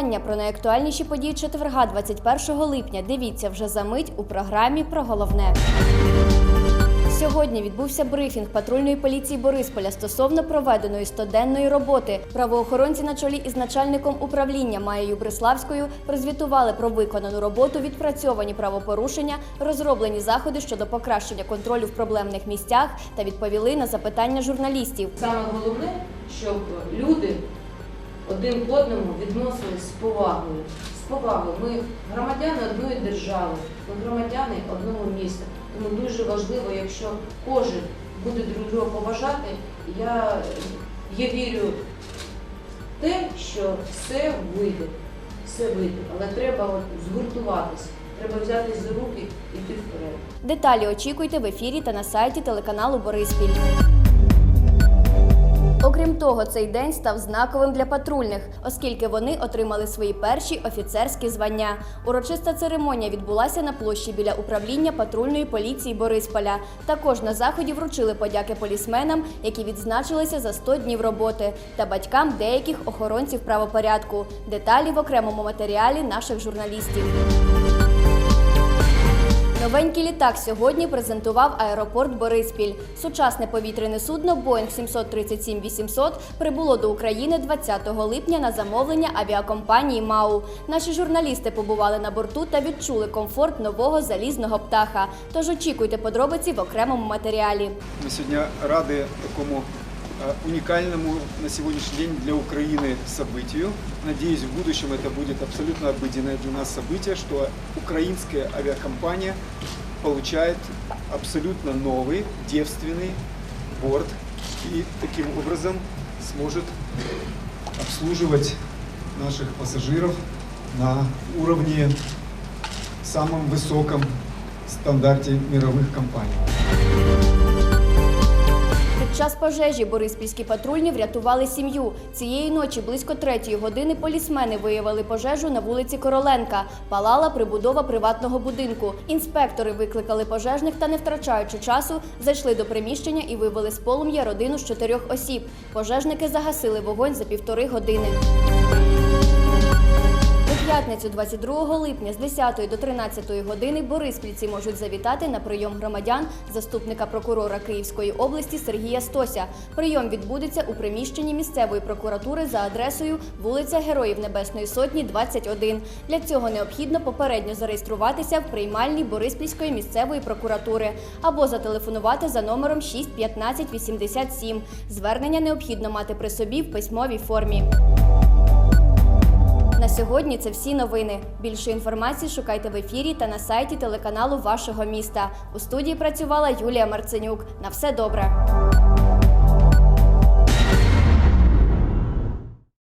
Про найактуальніші події четверга, 21 липня. Дивіться вже за мить у програмі про головне. Сьогодні відбувся брифінг патрульної поліції Борисполя стосовно проведеної стоденної роботи. Правоохоронці на чолі із начальником управління Маєю Бриславською прозвітували про виконану роботу, відпрацьовані правопорушення, розроблені заходи щодо покращення контролю в проблемних місцях та відповіли на запитання журналістів. Саме головне, щоб люди один одному відносились з повагою. З повагою. Ми громадяни одної держави, ми громадяни одного міста. Тому дуже важливо, якщо кожен буде друг друга поважати, я, я вірю в те, що все вийде. Все вийде. Але треба згуртуватися, треба взятись за руки і йти вперед. Деталі очікуйте в ефірі та на сайті телеканалу Бориспіль. Окрім того, цей день став знаковим для патрульних, оскільки вони отримали свої перші офіцерські звання. Урочиста церемонія відбулася на площі біля управління патрульної поліції Борисполя. Також на заході вручили подяки полісменам, які відзначилися за 100 днів роботи, та батькам деяких охоронців правопорядку. Деталі в окремому матеріалі наших журналістів. Новенький літак сьогодні презентував аеропорт Бориспіль. Сучасне повітряне судно Boeing 737-800 прибуло до України 20 липня на замовлення авіакомпанії МАУ. Наші журналісти побували на борту та відчули комфорт нового залізного птаха. Тож очікуйте подробиці в окремому матеріалі. Ми сьогодні раді такому уникальному на сегодняшний день для Украины событию. Надеюсь, в будущем это будет абсолютно обыденное для нас событие, что украинская авиакомпания получает абсолютно новый, девственный борт и таким образом сможет обслуживать наших пассажиров на уровне самом высоком стандарте мировых компаний. Під час пожежі бориспільські патрульні врятували сім'ю. Цієї ночі близько третьої години полісмени виявили пожежу на вулиці Короленка. Палала прибудова приватного будинку. Інспектори викликали пожежних та, не втрачаючи часу, зайшли до приміщення і вивели з полум'я родину з чотирьох осіб. Пожежники загасили вогонь за півтори години. П'ятницю 22 липня з 10 до 13 години бориспільці можуть завітати на прийом громадян заступника прокурора Київської області Сергія Стося. Прийом відбудеться у приміщенні місцевої прокуратури за адресою вулиця Героїв Небесної Сотні, 21. Для цього необхідно попередньо зареєструватися в приймальній Бориспільської місцевої прокуратури або зателефонувати за номером 61587. Звернення необхідно мати при собі в письмовій формі. На сьогодні це всі новини. Більше інформації шукайте в ефірі та на сайті телеканалу вашого міста. У студії працювала Юлія Марценюк. На все добре.